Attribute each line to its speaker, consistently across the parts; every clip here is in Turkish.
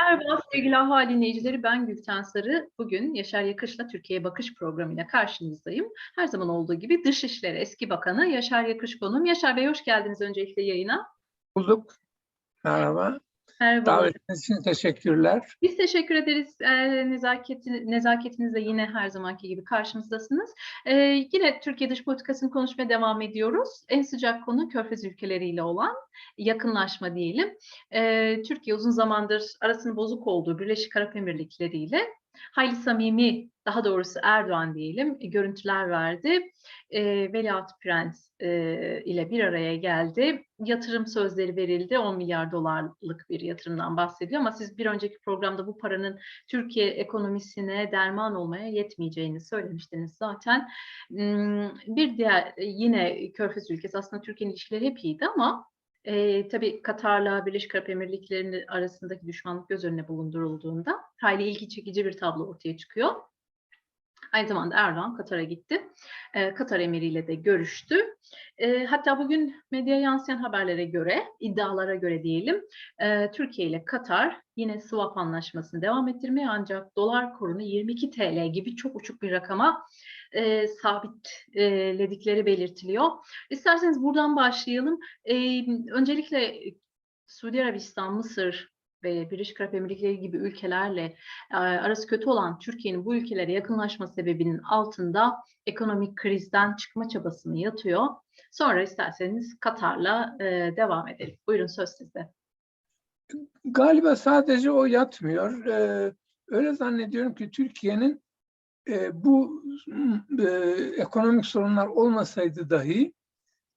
Speaker 1: Merhaba sevgili AHA dinleyicileri, ben Gülten Sarı. Bugün Yaşar Yakış'la Türkiye'ye Bakış programıyla karşınızdayım. Her zaman olduğu gibi Dışişleri Eski Bakanı Yaşar Yakış konuğum. Yaşar Bey hoş geldiniz öncelikle yayına.
Speaker 2: Bulduk. Merhaba.
Speaker 1: Merhaba.
Speaker 2: Davetiniz için teşekkürler.
Speaker 1: Biz teşekkür ederiz. E, nezaketi, nezaketinizle yine her zamanki gibi karşımızdasınız. E, yine Türkiye dış politikasını konuşmaya devam ediyoruz. En sıcak konu Körfez ülkeleriyle olan yakınlaşma diyelim. E, Türkiye uzun zamandır arasının bozuk olduğu Birleşik Arap Emirlikleri ile hayli samimi, daha doğrusu Erdoğan diyelim, görüntüler verdi. E, Veliaht Prens e, ile bir araya geldi. Yatırım sözleri verildi. 10 milyar dolarlık bir yatırımdan bahsediyor ama siz bir önceki programda bu paranın Türkiye ekonomisine derman olmaya yetmeyeceğini söylemiştiniz zaten. Bir diğer yine Körfez ülkesi aslında Türkiye'nin ilişkileri hep iyiydi ama e, tabii Katar'la Birleşik Arap Emirlikleri'nin arasındaki düşmanlık göz önüne bulundurulduğunda hayli ilgi çekici bir tablo ortaya çıkıyor. Aynı zamanda Erdoğan Katar'a gitti. E, Katar emiriyle de görüştü. E, hatta bugün medyaya yansıyan haberlere göre, iddialara göre diyelim, e, Türkiye ile Katar yine swap anlaşmasını devam ettirmeye ancak dolar kurunu 22 TL gibi çok uçuk bir rakama e, sabitledikleri belirtiliyor. İsterseniz buradan başlayalım. E, öncelikle Suudi Arabistan, Mısır, ve Birleşik Arap Emirlikleri gibi ülkelerle e, arası kötü olan Türkiye'nin bu ülkelere yakınlaşma sebebinin altında ekonomik krizden çıkma çabası mı yatıyor? Sonra isterseniz Katar'la e, devam edelim. Buyurun söz sizde.
Speaker 2: Galiba sadece o yatmıyor. Ee, öyle zannediyorum ki Türkiye'nin e, bu e, ekonomik sorunlar olmasaydı dahi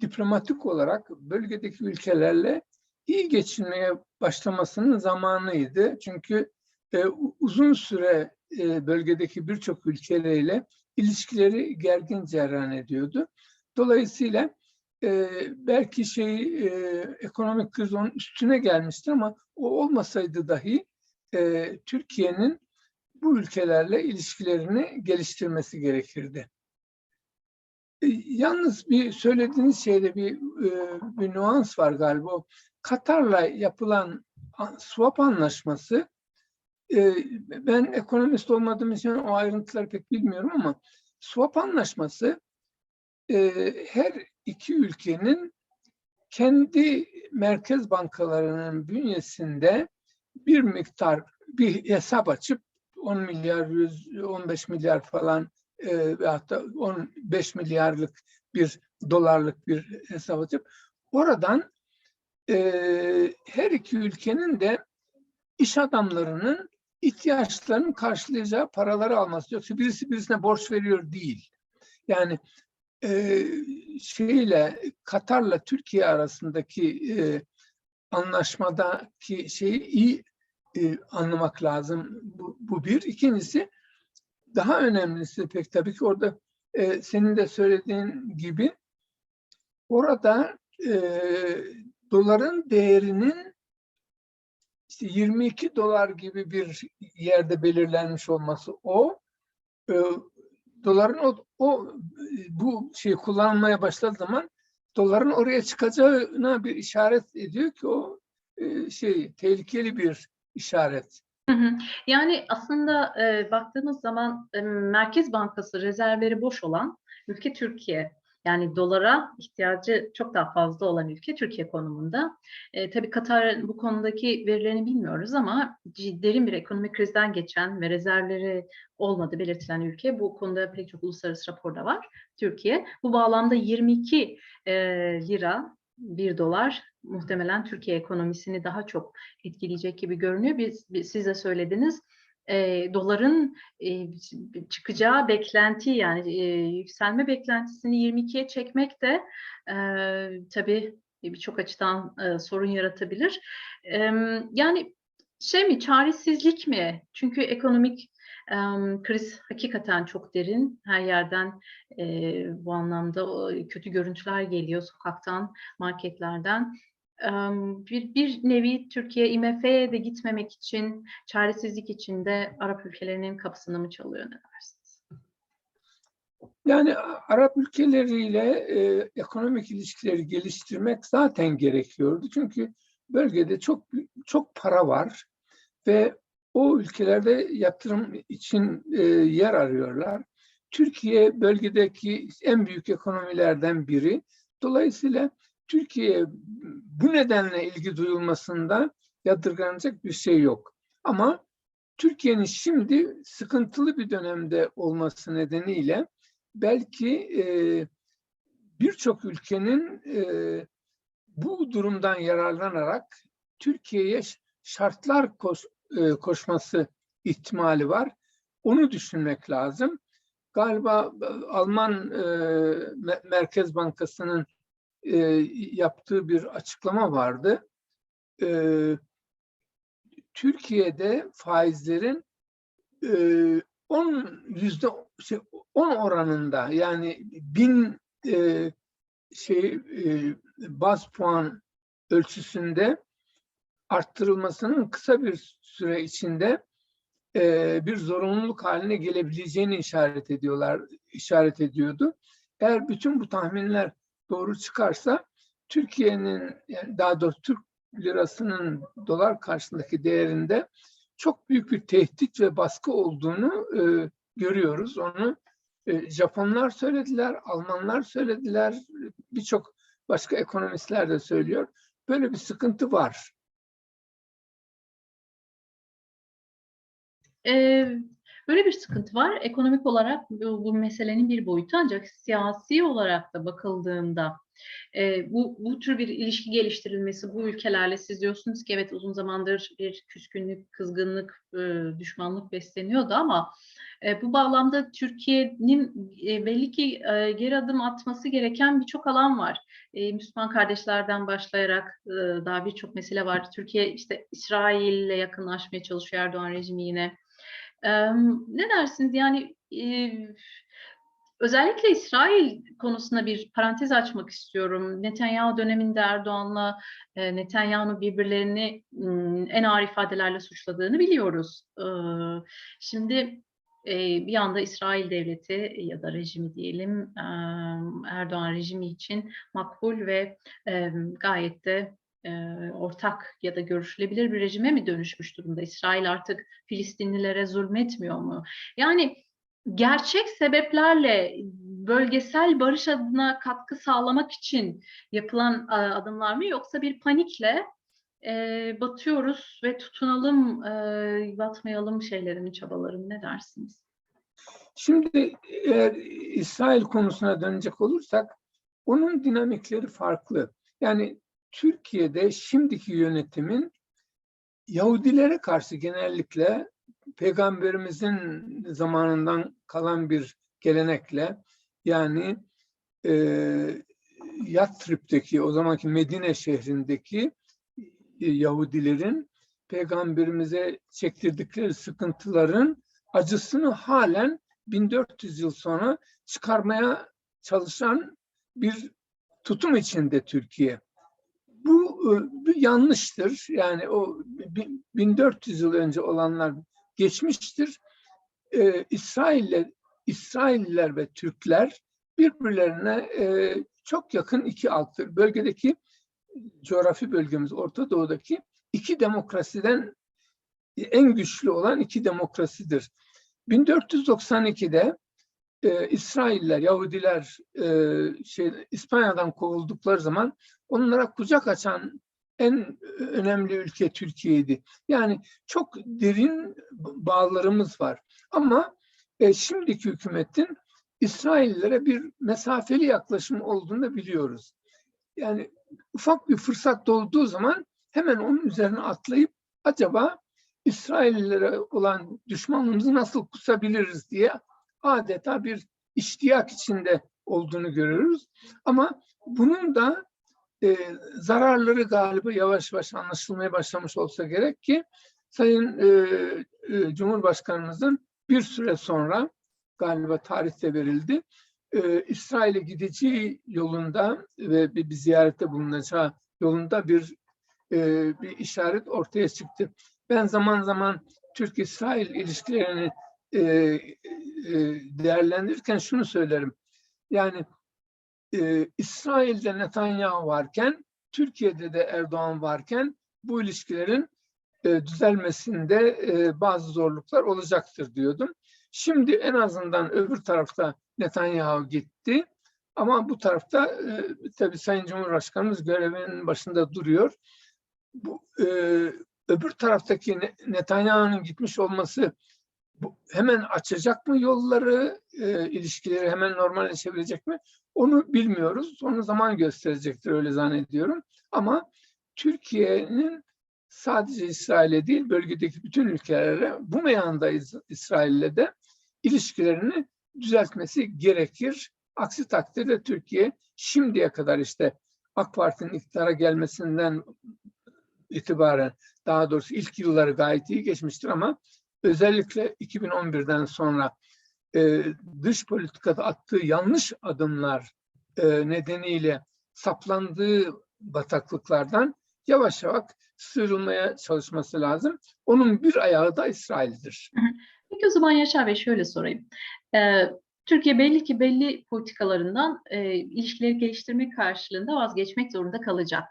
Speaker 2: diplomatik olarak bölgedeki ülkelerle iyi geçinmeye başlamasının zamanıydı. Çünkü e, uzun süre e, bölgedeki birçok ülkeyle ilişkileri gergin cereyan ediyordu. Dolayısıyla e, belki şey e, ekonomik kriz onun üstüne gelmişti ama o olmasaydı dahi e, Türkiye'nin bu ülkelerle ilişkilerini geliştirmesi gerekirdi. E, yalnız bir söylediğiniz şeyde bir e, bir nüans var galiba. Katar'la yapılan swap anlaşması e, ben ekonomist olmadığım için o ayrıntıları pek bilmiyorum ama swap anlaşması e, her iki ülkenin kendi merkez bankalarının bünyesinde bir miktar bir hesap açıp 10 milyar, 100, 15 milyar falan e, ve hatta 15 milyarlık bir dolarlık bir hesap açıp oradan e, her iki ülkenin de iş adamlarının ihtiyaçlarını karşılayacağı paraları alması. Yoksa birisi birisine borç veriyor değil. Yani e, şeyle Katar'la Türkiye arasındaki e, anlaşmadaki şeyi iyi e, anlamak lazım. Bu, bu bir. İkincisi daha önemlisi pek tabii ki orada e, senin de söylediğin gibi orada e, doların değerinin işte 22 dolar gibi bir yerde belirlenmiş olması o e, doların o, o bu şeyi kullanmaya başladığı zaman doların oraya çıkacağına bir işaret ediyor ki o e, şey tehlikeli bir işaret.
Speaker 1: Yani aslında e, baktığımız zaman e, Merkez Bankası rezervleri boş olan ülke Türkiye. Yani dolara ihtiyacı çok daha fazla olan ülke Türkiye konumunda. E, tabii Katar bu konudaki verilerini bilmiyoruz ama derin bir ekonomik krizden geçen ve rezervleri olmadı belirtilen ülke. Bu konuda pek çok uluslararası raporda var Türkiye. Bu bağlamda 22 e, lira bir dolar muhtemelen Türkiye ekonomisini daha çok etkileyecek gibi görünüyor. Biz, biz siz de söylediniz e, doların e, çıkacağı beklenti yani e, yükselme beklentisini 22'ye çekmek de e, tabii birçok açıdan e, sorun yaratabilir. E, yani şey mi çaresizlik mi? Çünkü ekonomik e, kriz hakikaten çok derin. Her yerden e, bu anlamda kötü görüntüler geliyor sokaktan, marketlerden bir, bir nevi Türkiye IMF'ye de gitmemek için, çaresizlik içinde Arap ülkelerinin kapısını mı çalıyor ne dersiniz?
Speaker 2: Yani Arap ülkeleriyle e, ekonomik ilişkileri geliştirmek zaten gerekiyordu. Çünkü bölgede çok çok para var ve o ülkelerde yatırım için e, yer arıyorlar. Türkiye bölgedeki en büyük ekonomilerden biri. Dolayısıyla Türkiye bu nedenle ilgi duyulmasında yadırganacak bir şey yok. Ama Türkiye'nin şimdi sıkıntılı bir dönemde olması nedeniyle belki e, birçok ülkenin e, bu durumdan yararlanarak Türkiye'ye şartlar koş, e, koşması ihtimali var. Onu düşünmek lazım. Galiba e, Alman e, Merkez Bankası'nın e, yaptığı bir açıklama vardı. E, Türkiye'de faizlerin e, 10 yüzde şey, 10 oranında yani bin e, şey e, baz puan ölçüsünde arttırılmasının kısa bir süre içinde e, bir zorunluluk haline gelebileceğini işaret ediyorlar, işaret ediyordu. Eğer bütün bu tahminler doğru çıkarsa Türkiye'nin yani daha doğrusu Türk lirasının dolar karşısındaki değerinde çok büyük bir tehdit ve baskı olduğunu e, görüyoruz. Onu e, Japonlar söylediler, Almanlar söylediler, birçok başka ekonomistler de söylüyor. Böyle bir sıkıntı var.
Speaker 1: Ee, böyle bir sıkıntı var. Ekonomik olarak bu, bu meselenin bir boyutu ancak siyasi olarak da bakıldığında e, bu, bu tür bir ilişki geliştirilmesi bu ülkelerle siz diyorsunuz ki evet uzun zamandır bir küskünlük, kızgınlık, e, düşmanlık besleniyordu ama e, bu bağlamda Türkiye'nin e, belli ki e, geri adım atması gereken birçok alan var. E, Müslüman kardeşlerden başlayarak e, daha birçok mesele var. Türkiye işte İsrail ile yakınlaşmaya çalışıyor Erdoğan rejimi yine. Ne dersiniz? Yani Özellikle İsrail konusunda bir parantez açmak istiyorum. Netanyahu döneminde Erdoğan'la e, Netanyahu birbirlerini en ağır ifadelerle suçladığını biliyoruz. Şimdi bir yanda İsrail devleti ya da rejimi diyelim Erdoğan rejimi için makbul ve gayet de ortak ya da görüşülebilir bir rejime mi dönüşmüş durumda? İsrail artık Filistinlilere zulmetmiyor mu? Yani gerçek sebeplerle bölgesel barış adına katkı sağlamak için yapılan adımlar mı yoksa bir panikle batıyoruz ve tutunalım, batmayalım şeylerin, çabaların ne dersiniz?
Speaker 2: Şimdi eğer İsrail konusuna dönecek olursak onun dinamikleri farklı. Yani Türkiye'de şimdiki yönetimin Yahudilere karşı genellikle peygamberimizin zamanından kalan bir gelenekle yani e, Yatrib'deki o zamanki Medine şehrindeki e, Yahudilerin peygamberimize çektirdikleri sıkıntıların acısını halen 1400 yıl sonra çıkarmaya çalışan bir tutum içinde Türkiye. Bu, e, bu yanlıştır. Yani o 1400 yıl önce olanlar geçmiştir. Ee, İsrail'le İsrailliler ve Türkler birbirlerine e, çok yakın iki alttır. Bölgedeki coğrafi bölgemiz Orta Doğu'daki iki demokrasiden en güçlü olan iki demokrasidir. 1492'de e, İsrailler, Yahudiler e, şey, İspanya'dan kovuldukları zaman onlara kucak açan en önemli ülke Türkiye'ydi. Yani çok derin bağlarımız var. Ama e, şimdiki hükümetin İsraillere bir mesafeli yaklaşım olduğunu da biliyoruz. Yani ufak bir fırsat doğduğu zaman hemen onun üzerine atlayıp acaba İsraillilere olan düşmanlığımızı nasıl kusabiliriz diye adeta bir iştiyak içinde olduğunu görüyoruz. Ama bunun da e, zararları galiba yavaş yavaş anlaşılmaya başlamış olsa gerek ki Sayın e, e, Cumhurbaşkanımızın bir süre sonra galiba tarihte verildi. E, İsrail'e gideceği yolunda ve bir, bir ziyarette bulunacağı yolunda bir e, bir işaret ortaya çıktı. Ben zaman zaman Türk-İsrail ilişkilerini e, e, değerlendirirken şunu söylerim. Yani e, İsrail'de Netanyahu varken, Türkiye'de de Erdoğan varken bu ilişkilerin e, düzelmesinde e, bazı zorluklar olacaktır diyordum. Şimdi en azından öbür tarafta Netanyahu gitti. Ama bu tarafta e, tabii Sayın Cumhurbaşkanımız görevinin başında duruyor. Bu, e, öbür taraftaki Netanyahu'nun gitmiş olması hemen açacak mı yolları, e, ilişkileri hemen normalleşebilecek mi? Onu bilmiyoruz. Onu zaman gösterecektir öyle zannediyorum. Ama Türkiye'nin sadece İsrail'e değil bölgedeki bütün ülkelere bu meyanda İsrail'le de ilişkilerini düzeltmesi gerekir. Aksi takdirde Türkiye şimdiye kadar işte AK Parti'nin iktidara gelmesinden itibaren daha doğrusu ilk yılları gayet iyi geçmiştir ama özellikle 2011'den sonra e, dış politikada attığı yanlış adımlar e, nedeniyle saplandığı bataklıklardan yavaş yavaş sıyrılmaya çalışması lazım. Onun bir ayağı da İsrail'dir.
Speaker 1: Peki o zaman Yaşar Bey şöyle sorayım. Ee, Türkiye belli ki belli politikalarından e, ilişkileri geliştirmek karşılığında vazgeçmek zorunda kalacak.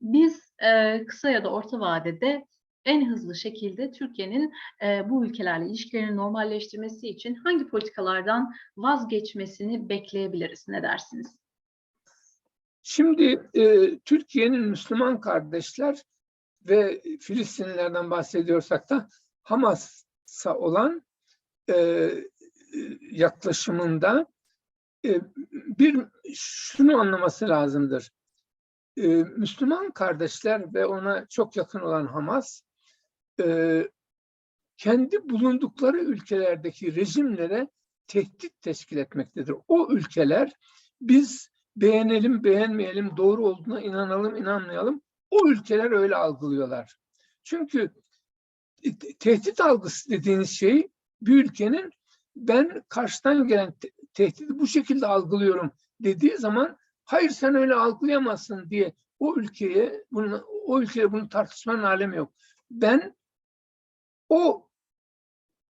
Speaker 1: Biz e, kısa ya da orta vadede en hızlı şekilde Türkiye'nin e, bu ülkelerle ilişkilerini normalleştirmesi için hangi politikalardan vazgeçmesini bekleyebiliriz? Ne dersiniz?
Speaker 2: Şimdi e, Türkiye'nin Müslüman kardeşler ve Filistinlilerden bahsediyorsak da Hamas'a olan e, yaklaşımında e, bir şunu anlaması lazımdır. E, Müslüman kardeşler ve ona çok yakın olan Hamas e, kendi bulundukları ülkelerdeki rejimlere tehdit teşkil etmektedir. O ülkeler biz beğenelim beğenmeyelim doğru olduğuna inanalım inanmayalım o ülkeler öyle algılıyorlar. Çünkü tehdit algısı dediğiniz şey bir ülkenin ben karşıdan gelen te- tehdidi bu şekilde algılıyorum dediği zaman hayır sen öyle algılayamazsın diye o ülkeye bunu o ülkeye bunu tartışmanın alemi yok. Ben o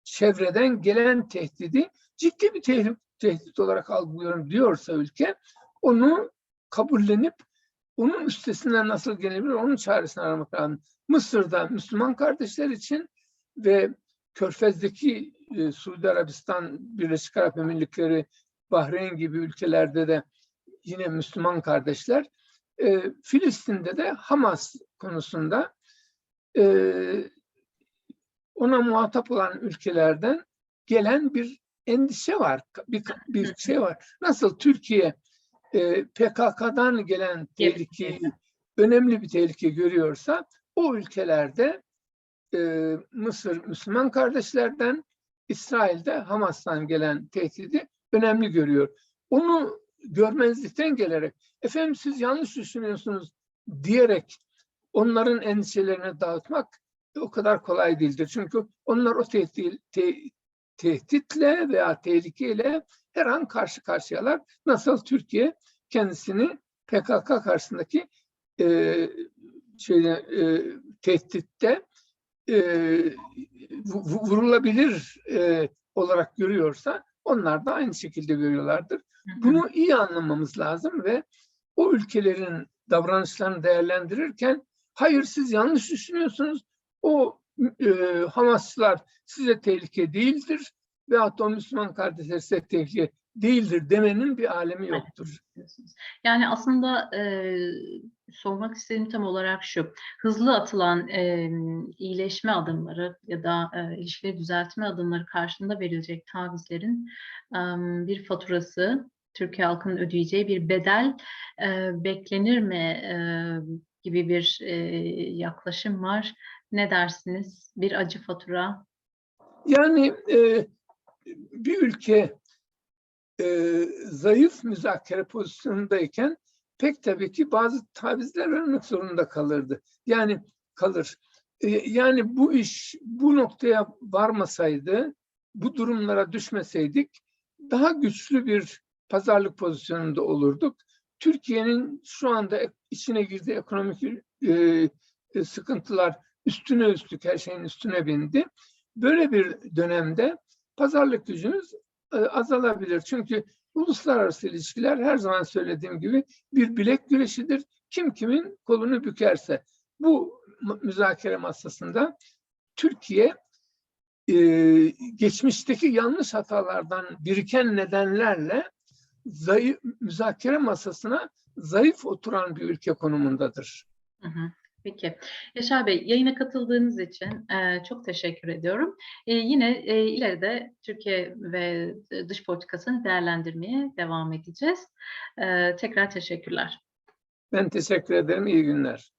Speaker 2: çevreden gelen tehdidi ciddi bir tehdit, tehdit olarak algılıyorum diyorsa ülke onu kabullenip onun üstesinden nasıl gelebilir onun çaresini aramak lazım. Mısır'da Müslüman kardeşler için ve Körfez'deki e, Suudi Arabistan, Birleşik Arap Emirlikleri, Bahreyn gibi ülkelerde de yine Müslüman kardeşler. E, Filistin'de de Hamas konusunda e, ona muhatap olan ülkelerden gelen bir endişe var, bir, bir şey var. Nasıl Türkiye e, PKK'dan gelen tehlikeyi önemli bir tehlike görüyorsa o ülkelerde e, Mısır Müslüman kardeşlerden, İsrail'de Hamas'tan gelen tehdidi önemli görüyor. Onu görmezlikten gelerek efendim siz yanlış düşünüyorsunuz diyerek onların endişelerini dağıtmak o kadar kolay değildir. Çünkü onlar o tehdit, te, tehditle veya tehlikeyle her an karşı karşıyalar. Nasıl Türkiye kendisini PKK karşısındaki e, şeyde, e, tehditte e, vurulabilir e, olarak görüyorsa onlar da aynı şekilde görüyorlardır. Bunu iyi anlamamız lazım ve o ülkelerin davranışlarını değerlendirirken hayır siz yanlış düşünüyorsunuz. O e, Hamasçılar size tehlike değildir veyahut da o Müslüman kardeşler size tehlike değildir demenin bir alemi yoktur.
Speaker 1: Yani aslında e, sormak istediğim tam olarak şu. Hızlı atılan e, iyileşme adımları ya da e, ilişkileri düzeltme adımları karşılığında verilecek tavizlerin e, bir faturası, Türkiye halkının ödeyeceği bir bedel e, beklenir mi e, gibi bir e, yaklaşım var. Ne dersiniz? Bir acı fatura.
Speaker 2: Yani e, bir ülke e, zayıf müzakere pozisyonundayken pek tabii ki bazı tavizler vermek zorunda kalırdı. Yani kalır. E, yani bu iş bu noktaya varmasaydı, bu durumlara düşmeseydik daha güçlü bir pazarlık pozisyonunda olurduk. Türkiye'nin şu anda içine girdiği ekonomik e, e, sıkıntılar üstüne üstlük her şeyin üstüne bindi. Böyle bir dönemde pazarlık gücümüz e, azalabilir. Çünkü uluslararası ilişkiler her zaman söylediğim gibi bir bilek güreşidir. Kim kimin kolunu bükerse. Bu mü- müzakere masasında Türkiye e, geçmişteki yanlış hatalardan biriken nedenlerle zayıf, müzakere masasına zayıf oturan bir ülke konumundadır.
Speaker 1: Hı hı. Peki. Yaşar Bey, yayına katıldığınız için e, çok teşekkür ediyorum. E, yine e, ileride Türkiye ve dış politikasını değerlendirmeye devam edeceğiz. E, tekrar teşekkürler.
Speaker 2: Ben teşekkür ederim. İyi günler.